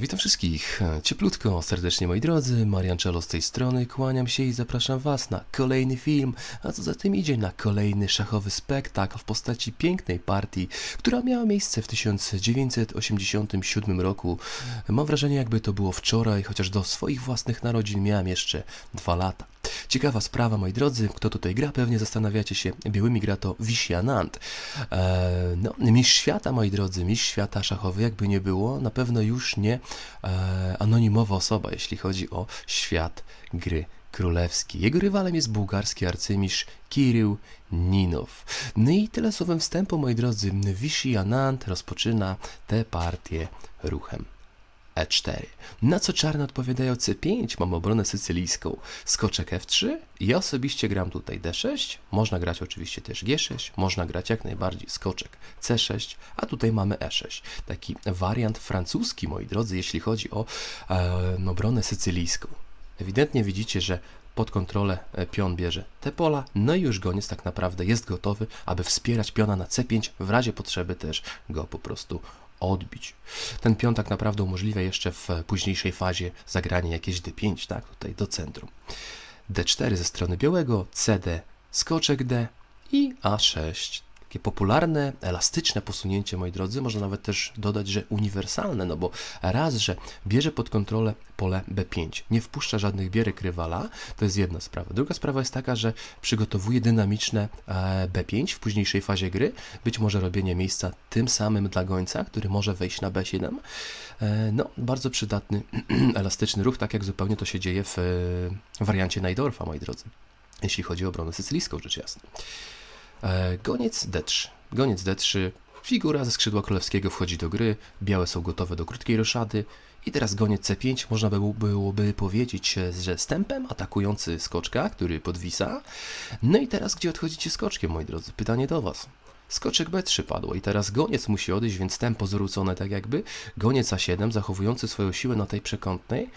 witam wszystkich. Cieplutko, serdecznie moi drodzy. Marian Czelo z tej strony. Kłaniam się i zapraszam Was na kolejny film, a co za tym idzie na kolejny szachowy spektakl w postaci pięknej partii, która miała miejsce w 1987 roku. Mam wrażenie, jakby to było wczoraj, chociaż do swoich własnych narodzin miałem jeszcze dwa lata. Ciekawa sprawa, moi drodzy, kto tutaj gra, pewnie zastanawiacie się, białymi gra to Anand. Eee, no, mistrz świata, moi drodzy, mistrz świata szachowy, jakby nie było, na pewno już nie e, anonimowa osoba, jeśli chodzi o świat gry królewski. Jego rywalem jest bułgarski arcymistrz Kirył Ninow. No i tyle słowem wstępu, moi drodzy. Vichy Anand rozpoczyna tę partię ruchem. E4. Na co czarne odpowiadają C5, mam obronę sycylijską. Skoczek F3. Ja osobiście gram tutaj D6. Można grać oczywiście też G6. Można grać jak najbardziej skoczek C6. A tutaj mamy E6. Taki wariant francuski, moi drodzy, jeśli chodzi o e, obronę sycylijską. Ewidentnie widzicie, że pod kontrolę e, pion bierze te pola, no i już goniec tak naprawdę jest gotowy, aby wspierać piona na C5, w razie potrzeby też go po prostu odbić. Ten pion tak naprawdę umożliwia jeszcze w późniejszej fazie zagranie jakieś D5, tak, tutaj do centrum. D4 ze strony białego, CD, skoczek D i A6. Takie popularne, elastyczne posunięcie, moi drodzy, można nawet też dodać, że uniwersalne, no bo raz, że bierze pod kontrolę pole B5, nie wpuszcza żadnych bierek rywala, to jest jedna sprawa. Druga sprawa jest taka, że przygotowuje dynamiczne e, B5 w późniejszej fazie gry, być może robienie miejsca tym samym dla gońca, który może wejść na B7. E, No, bardzo przydatny, elastyczny ruch, tak jak zupełnie to się dzieje w e, wariancie Najdorfa, moi drodzy, jeśli chodzi o obronę sycylijską, rzecz jasna. E, Goniec D3. Goniec D3. Figura ze skrzydła królewskiego wchodzi do gry. Białe są gotowe do krótkiej roszady. I teraz goniec C5. Można by było- byłoby powiedzieć, e, że stępem atakujący skoczka, który podwisa. No i teraz gdzie odchodzicie skoczkiem, moi drodzy? Pytanie do Was. Skoczek B3 padło i teraz goniec musi odejść, więc tempo zwrócone tak jakby. Goniec A7 zachowujący swoją siłę na tej przekątnej.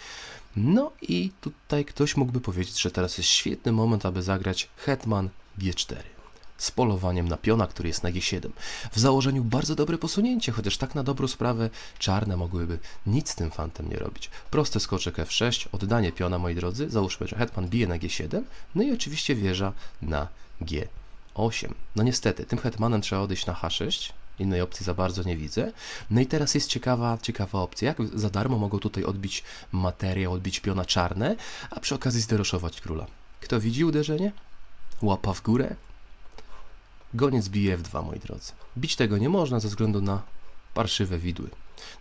No i tutaj ktoś mógłby powiedzieć, że teraz jest świetny moment, aby zagrać hetman G4 z polowaniem na piona, który jest na G7. W założeniu bardzo dobre posunięcie, chociaż tak na dobrą sprawę czarne mogłyby nic z tym fantem nie robić. Prosty skoczek F6, oddanie piona, moi drodzy, załóżmy, że hetman bije na G7, no i oczywiście wieża na G8. No niestety, tym hetmanem trzeba odejść na H6, innej opcji za bardzo nie widzę. No i teraz jest ciekawa, ciekawa opcja, jak za darmo mogą tutaj odbić materiał, odbić piona czarne, a przy okazji zderoszować króla. Kto widzi uderzenie? Łapa w górę? Goniec bije F2, moi drodzy. Bić tego nie można ze względu na parszywe widły.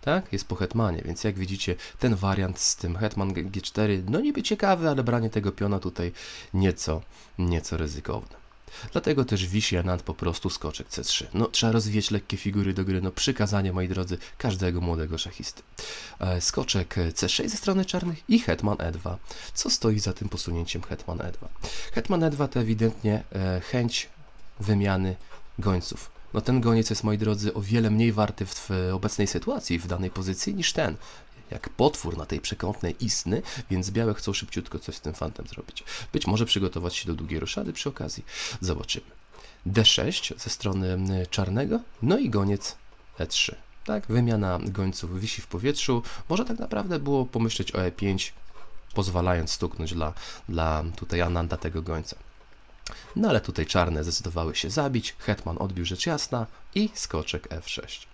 Tak? Jest po hetmanie, więc jak widzicie, ten wariant z tym hetman G- G4, no niby ciekawy, ale branie tego piona tutaj nieco, nieco ryzykowne. Dlatego też wisi Anand po prostu skoczek C3. No, trzeba rozwijać lekkie figury do gry, no przykazanie, moi drodzy, każdego młodego szachisty. E, Skoczek C6 ze strony czarnych i hetman E2. Co stoi za tym posunięciem hetman E2? Hetman E2 to ewidentnie e, chęć wymiany gońców. No ten goniec jest, moi drodzy, o wiele mniej warty w, obecnej sytuacji, w danej pozycji, niż ten. Jak potwór na tej przekątnej istny, więc białe chcą szybciutko coś z tym fantem zrobić. Być może przygotować się do długiej roszady przy okazji. Zobaczymy. D6 ze strony czarnego, no i goniec E3. Tak, wymiana gońców wisi w powietrzu. Może tak naprawdę było pomyśleć o E5, pozwalając stuknąć dla, dla tutaj Ananda tego gońca. No ale tutaj czarne zdecydowały się zabić, hetman odbił rzecz jasna i skoczek F6.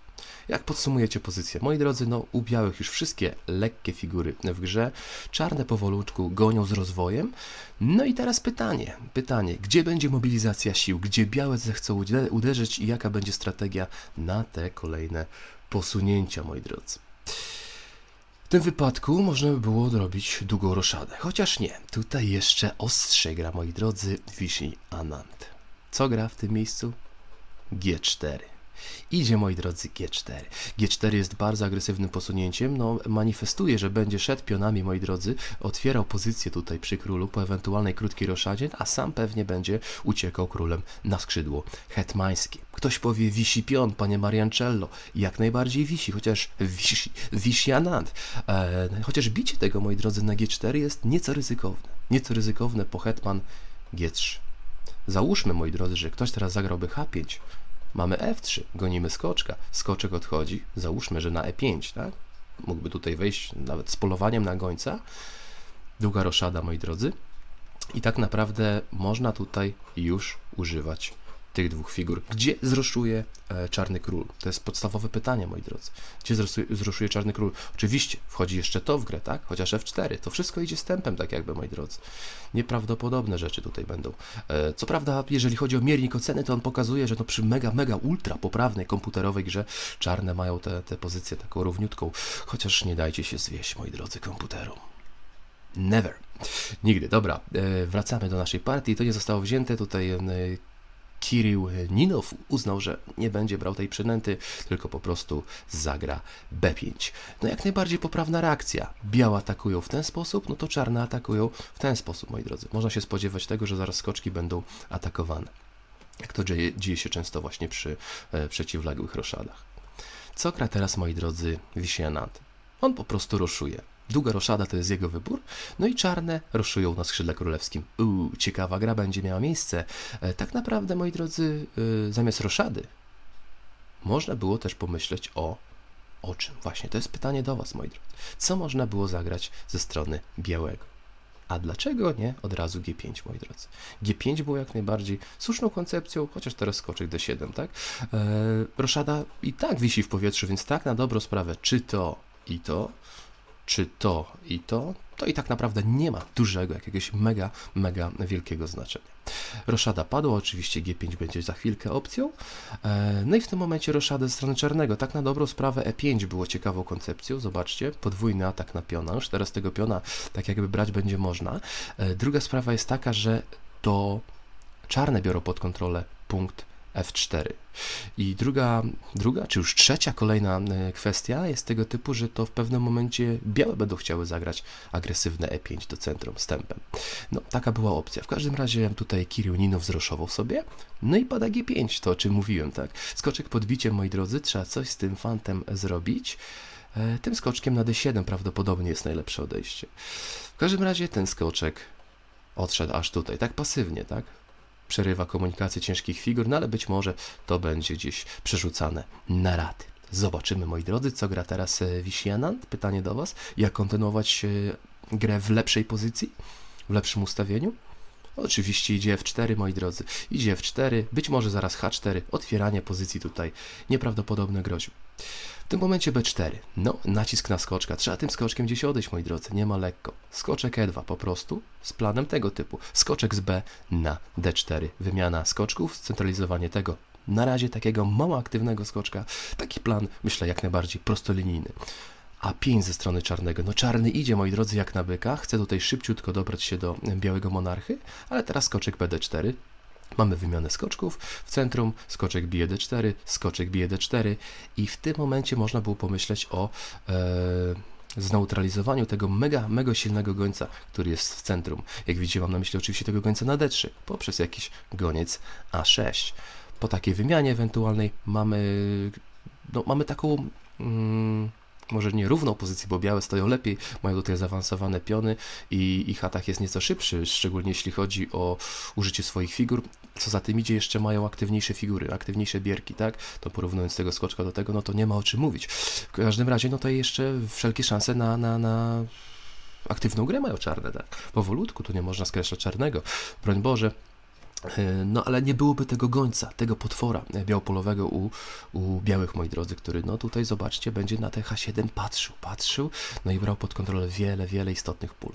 Jak podsumujecie pozycję? Moi drodzy, no u białych już wszystkie lekkie figury w grze, czarne powolutku gonią z rozwojem. No i teraz pytanie, pytanie, gdzie będzie mobilizacja sił, gdzie białe zechcą ude- uderzyć i jaka będzie strategia na te kolejne posunięcia, moi drodzy. W tym wypadku można by było zrobić długą roszadę, chociaż nie. Tutaj jeszcze ostrze gra, moi drodzy, Vichy Anand. Co gra w tym miejscu? G4. Idzie, moi drodzy, G4. G4 jest bardzo agresywnym posunięciem, no manifestuje, że będzie szedł pionami, moi drodzy, otwierał pozycję tutaj przy królu po ewentualnej krótkiej roszadzie, a sam pewnie będzie uciekał królem na skrzydło hetmańskie. Ktoś powie, wisi pion, panie Mariancello. Jak najbardziej wisi, chociaż wisi, wisi Anand. E, chociaż bicie tego, moi drodzy, na G4 jest nieco ryzykowne. Nieco ryzykowne po hetman G3. Załóżmy, moi drodzy, że ktoś teraz zagrałby H5. Mamy F3, gonimy skoczka. Skoczek odchodzi, załóżmy, że na E5, tak? mógłby tutaj wejść nawet z polowaniem na gońca. Długa roszada, moi drodzy. I tak naprawdę można tutaj już używać tych dwóch figur. Gdzie zruszuje e, Czarny Król? To jest podstawowe pytanie, moi drodzy. Gdzie zruszuje Czarny Król? Oczywiście, wchodzi jeszcze to w grę, tak? Chociaż F4. To wszystko idzie stępem, tak jakby, moi drodzy. Nieprawdopodobne rzeczy tutaj będą. E, co prawda, jeżeli chodzi o miernik oceny, to on pokazuje, że no przy mega, mega, ultra poprawnej komputerowej grze czarne mają tę pozycję taką równiutką. Chociaż nie dajcie się zwieść, moi drodzy, komputerom. Never. Nigdy. Dobra, e, wracamy do naszej partii. To nie zostało wzięte. Tutaj Kirill Ninow uznał, że nie będzie brał tej przynęty, tylko po prostu zagra B5. No jak najbardziej poprawna reakcja. Białe atakują w ten sposób, no to czarne atakują w ten sposób, moi drodzy. Można się spodziewać tego, że zaraz skoczki będą atakowane. Jak to dzieje, dzieje się często właśnie przy e, przeciwległych roszadach. Co gra teraz, moi drodzy, Wisienant? On po prostu roszuje. Długa roszada to jest jego wybór, no i czarne roszują na skrzydle królewskim. Uuu, ciekawa gra będzie miała miejsce. E, tak naprawdę, moi drodzy, e, zamiast roszady można było też pomyśleć o o czym? Właśnie, to jest pytanie do Was, moi drodzy. Co można było zagrać ze strony białego? A dlaczego nie od razu G5, moi drodzy? G5 było jak najbardziej słuszną koncepcją, chociaż teraz skoczek D7, tak? Eee, roszada i tak wisi w powietrzu, więc tak na dobrą sprawę, czy to i to, czy to i to, to i tak naprawdę nie ma dużego, jakiegoś mega, mega wielkiego znaczenia. Roszada padła, oczywiście G5 będzie za chwilkę opcją. E, no i w tym momencie roszada ze strony czarnego. Tak na dobrą sprawę E5 było ciekawą koncepcją, zobaczcie, podwójny atak na piona. Już teraz tego piona tak jakby brać będzie można. E, druga sprawa jest taka, że to czarne biorą pod kontrolę punkt F4. I druga, druga, czy już trzecia, kolejna e, kwestia jest tego typu, że to w pewnym momencie białe będą chciały zagrać agresywne E5 do centrum stępem. No, taka była opcja. W każdym razie tutaj Kirill Ninow zroszował sobie, no i pada G5, to o czym mówiłem, tak? Skoczek podbicie, moi drodzy, trzeba coś z tym fantem zrobić. E, tym skoczkiem na D7 prawdopodobnie jest najlepsze odejście. W każdym razie ten skoczek odszedł aż tutaj, tak pasywnie, tak? Przerywa komunikację ciężkich figur, no ale być może to będzie gdzieś przerzucane na raty. Zobaczymy, moi drodzy, co gra teraz e, Wisjanant. Pytanie do Was, jak kontynuować e, grę w lepszej pozycji, w lepszym ustawieniu? Oczywiście idzie F4, moi drodzy. Idzie F4, być może zaraz H4. Otwieranie pozycji tutaj nieprawdopodobne groźby. Tym momencie B4. No, nacisk na skoczka. Trzeba tym skoczkiem gdzieś odejść, moi drodzy. Nie ma lekko. Skoczek E2 po prostu z planem tego typu. Skoczek z B na D4. Wymiana skoczków, scentralizowanie tego. Na razie takiego mało aktywnego skoczka. Taki plan, myślę, jak najbardziej prostolinijny a 5 ze strony czarnego. No czarny idzie, moi drodzy, jak na byka. Chce tutaj szybciutko dobrać się do białego monarchy, ale teraz skoczek BD4. Mamy wymianę skoczków w centrum, skoczek bije d4, skoczek bije d4 i w tym momencie można było pomyśleć o e, zneutralizowaniu tego mega, mega silnego gońca, który jest w centrum. Jak widzicie, mam na myśli oczywiście tego gońca na d3 poprzez jakiś goniec a6. Po takiej wymianie ewentualnej mamy, no, mamy taką... Mm, może nie równą pozycję, bo białe stoją lepiej, mają tutaj zaawansowane piony i ich atak jest nieco szybszy, szczególnie jeśli chodzi o użycie swoich figur. Co za tym idzie, jeszcze mają aktywniejsze figury, aktywniejsze bierki, tak? To porównując tego skoczka do tego, no to nie ma o czym mówić. W każdym razie, no to jeszcze wszelkie szanse na, na, na aktywną grę mają czarne, tak? Powolutku, tu nie można skreślać czarnego. Broń Boże, no ale nie byłoby tego gońca, tego potwora białopolowego u, u białych, moi drodzy, który no tutaj zobaczcie, będzie na te H7 patrzył, patrzył, no i brał pod kontrolę wiele, wiele istotnych pól.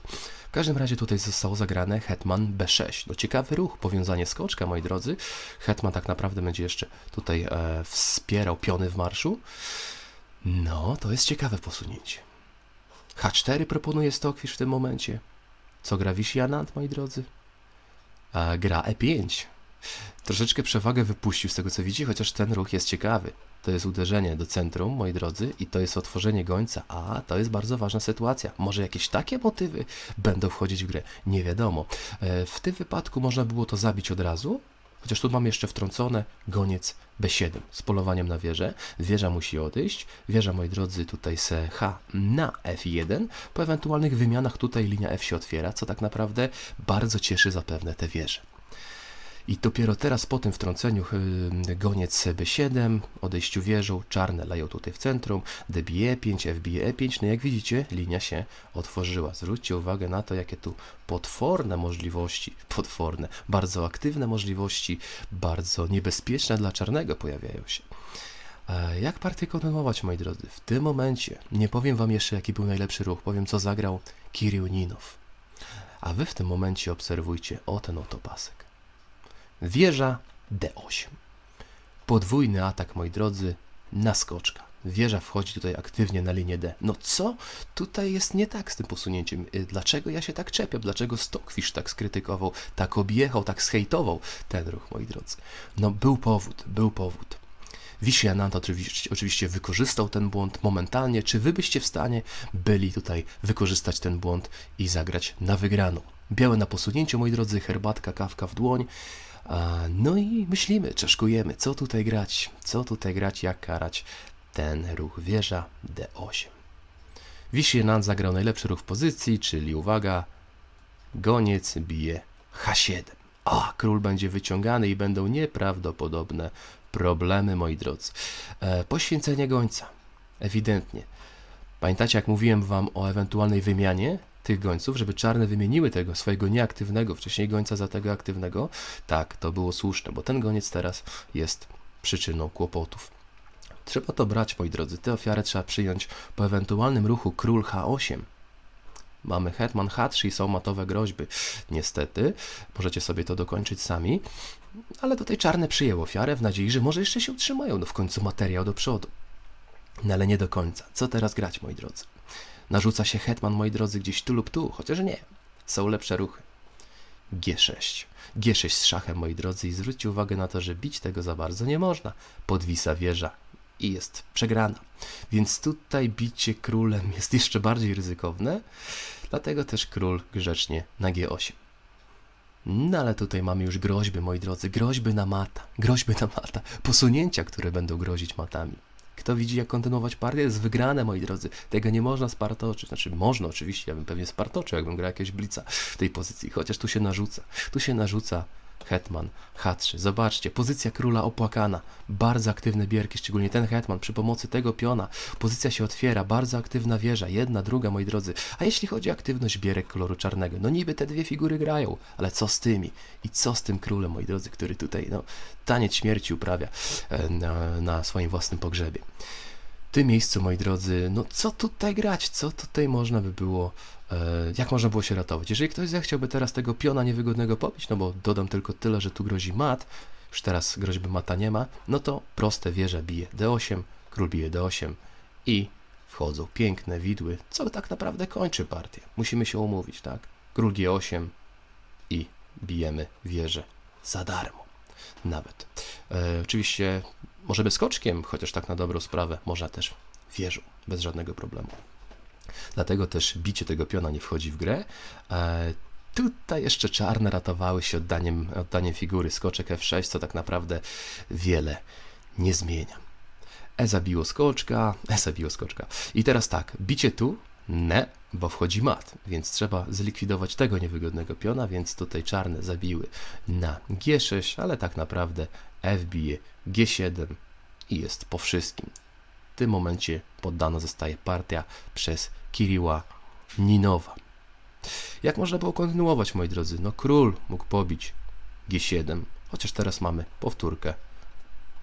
W każdym razie tutaj zostało zagrane Hetman B6. No ciekawy ruch, powiązanie skoczka, moi drodzy. Hetman tak naprawdę będzie jeszcze tutaj e, wspierał piony w marszu. No, to jest ciekawe posunięcie. H4 proponuje Stockfish w tym momencie. Co gra Wisjanant, moi drodzy? Gra E5. Troszeczkę przewagę wypuścił z tego co widzi, chociaż ten ruch jest ciekawy. To jest uderzenie do centrum, moi drodzy, i to jest otworzenie gońca. A to jest bardzo ważna sytuacja. Może jakieś takie motywy będą wchodzić w grę? Nie wiadomo. E, w tym wypadku można było to zabić od razu, Chociaż tu mam jeszcze wtrącone goniec B7 z polowaniem na wieżę. Wieża musi odejść. Wieża, moi drodzy, tutaj se H na F1. Po ewentualnych wymianach tutaj linia F się otwiera, co tak naprawdę bardzo cieszy zapewne te wieże. I dopiero teraz po tym wtrąceniu y, goniec B7, odejściu wieżą, czarne leją tutaj w centrum, DB E5, FB E5, no jak widzicie linia się otworzyła. Zwróćcie uwagę na to, jakie tu potworne możliwości, potworne, bardzo aktywne możliwości, bardzo niebezpieczne dla czarnego pojawiają się. E, Jak partię kontynuować, moi drodzy? W tym momencie nie powiem wam jeszcze, jaki był najlepszy ruch, powiem, co zagrał Kirill Ninow. A wy w tym momencie obserwujcie o ten oto pasek. Wieża D8. Podwójny atak, moi drodzy, na skoczka. Wieża wchodzi tutaj aktywnie na linię D. No co tutaj jest nie tak z tym posunięciem? Y, Dlaczego ja się tak czepiam? Dlaczego Stockfish tak skrytykował, tak objechał, tak zhejtował ten ruch, moi drodzy? No był powód, był powód. Vichy Anand oczywiście, oczywiście wykorzystał ten błąd momentalnie. Czy wy byście w stanie byli tutaj wykorzystać ten błąd i zagrać na wygraną? Białe na posunięciu, moi drodzy, herbatka, kawka w dłoń. No i myślimy, czeszkujemy, co tutaj grać, co tutaj grać, jak karać ten ruch wieża D8. Vichy Anand zagrał najlepszy ruch w pozycji, czyli uwaga, goniec bije H7. A, król będzie wyciągany i będą nieprawdopodobne problemy, moi drodzy. E, poświęcenie gońca. Ewidentnie. Pamiętacie, jak mówiłem wam o ewentualnej wymianie tych gońców, żeby czarne wymieniły tego swojego nieaktywnego, wcześniej gońca za tego aktywnego? Tak, to było słuszne, bo ten goniec teraz jest przyczyną kłopotów. Trzeba to brać, moi drodzy. Tę ofiarę trzeba przyjąć po ewentualnym ruchu król H8. Mamy hetman H3 i są matowe groźby. Niestety, możecie sobie to dokończyć sami, ale tutaj czarne przyjęło ofiarę w nadziei, że może jeszcze się utrzymają. No w końcu materiał do przodu. No ale nie do końca. Co teraz grać, moi drodzy? Narzuca się hetman, moi drodzy, gdzieś tu lub tu, chociaż nie. Są lepsze ruchy. G6. G6 z szachem, moi drodzy, i zwróćcie uwagę na to, że bić tego za bardzo nie można. Podwisa wieża i jest przegrana. Więc tutaj bicie królem jest jeszcze bardziej ryzykowne, dlatego też król grzecznie na G8. No ale tutaj mamy już groźby, moi drodzy, groźby na mata, groźby na mata, posunięcia, które będą grozić matami. Kto widzi, jak kontynuować partię, jest wygrane, moi drodzy. Tego nie można spartoczyć. Znaczy, można oczywiście, ja bym pewnie spartoczył, jakbym grał jakiegoś blica w tej pozycji, chociaż tu się narzuca. Tu się narzuca hetman, H3. Zobaczcie, pozycja króla opłakana. Bardzo aktywne bierki, szczególnie ten hetman przy pomocy tego piona. Pozycja się otwiera, bardzo aktywna wieża, jedna, druga, moi drodzy. A jeśli chodzi o aktywność bierek koloru czarnego, no niby te dwie figury grają, ale co z tymi? I co z tym królem, moi drodzy, który tutaj, no, taniec śmierci uprawia e, na, na swoim własnym pogrzebie. W tym miejscu, moi drodzy, no co tutaj grać? Co tutaj można by było, jak można było się ratować? Jeżeli ktoś zechciałby teraz tego piona niewygodnego pobić, no bo dodam tylko tyle, że tu grozi mat, już teraz groźby mata nie ma, no to proste wieża bije D8, król bije D8 i wchodzą piękne widły, co tak naprawdę kończy partię. Musimy się umówić, tak? Król G8 i bijemy wieżę za darmo. Nawet. E, oczywiście możemy skoczkiem, chociaż tak na dobrą sprawę można też wieżą, bez żadnego problemu. Dlatego też bicie tego piona nie wchodzi w grę. E, tutaj jeszcze czarne ratowały się oddaniem, oddaniem figury skoczek F6, co tak naprawdę wiele nie zmienia. E zabiło skoczka, E zabiło skoczka. I teraz tak, bicie tu, ne, bo wchodzi mat, więc trzeba zlikwidować tego niewygodnego piona, więc tutaj czarne zabiły na G6, ale tak naprawdę F bije G7 i jest po wszystkim. W tym momencie poddana zostaje partia przez Kiriła Ninowa. Jak można było kontynuować, moi drodzy? No król mógł pobić G7, chociaż teraz mamy powtórkę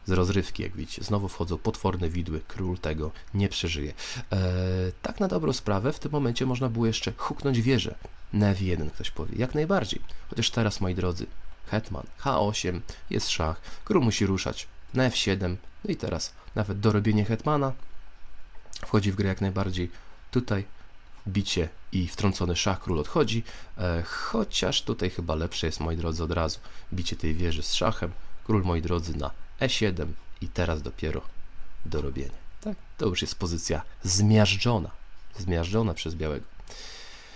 z rozrywki, jak widzicie. Znowu wchodzą potworne widły, król tego nie przeżyje. Eee, tak na dobrą sprawę, w tym momencie można było jeszcze huknąć wieżę na F1, ktoś powie. Jak najbardziej. Chociaż teraz, moi drodzy, hetman, H8, jest szach, król musi ruszać na F7, no i teraz nawet dorobienie hetmana wchodzi w grę jak najbardziej. Tutaj bicie i wtrącony szach, król odchodzi, e, chociaż tutaj chyba lepsze jest, moi drodzy, od razu bicie tej wieży z szachem, król, moi drodzy, na E7 i teraz dopiero dorobienie. Tak? To już jest pozycja zmiażdżona, zmiażdżona przez białego.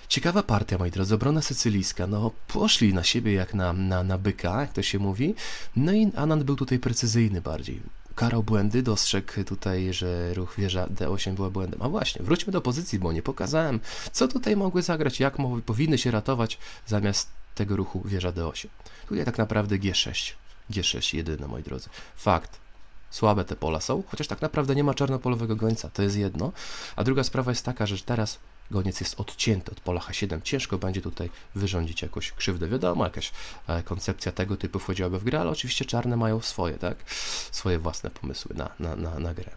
Ciekawa partia, moi drodzy, obrona sycylijska. No, poszli na siebie jak na, na, na byka, jak to się mówi. No i Anand był tutaj precyzyjny bardziej. Karał błędy, dostrzegł tutaj, że ruch wieża D8 była błędem. A właśnie, wróćmy do pozycji, bo nie pokazałem, co tutaj mogły zagrać, jak mo- powinny się ratować, zamiast tego ruchu wieża D8. Tutaj tak naprawdę G6. G6 jedyne, moi drodzy. Fakt. Słabe te pola są, chociaż tak naprawdę nie ma czarnopolowego gońca, to jest jedno. A druga sprawa jest taka, że teraz goniec jest odcięty od pola H7. Ciężko będzie tutaj wyrządzić jakąś krzywdę. Wiadomo, jakaś e, koncepcja tego typu wchodziłaby w grę, ale oczywiście czarne mają swoje, tak? Swoje własne pomysły na, na, na, na grę.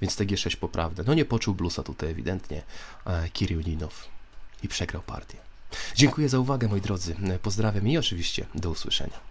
Więc te G6 poprawne. No nie poczuł blusa tutaj ewidentnie e, Kirill Ninow i przegrał partię. Dziękuję za uwagę, moi drodzy. Pozdrawiam i oczywiście do usłyszenia.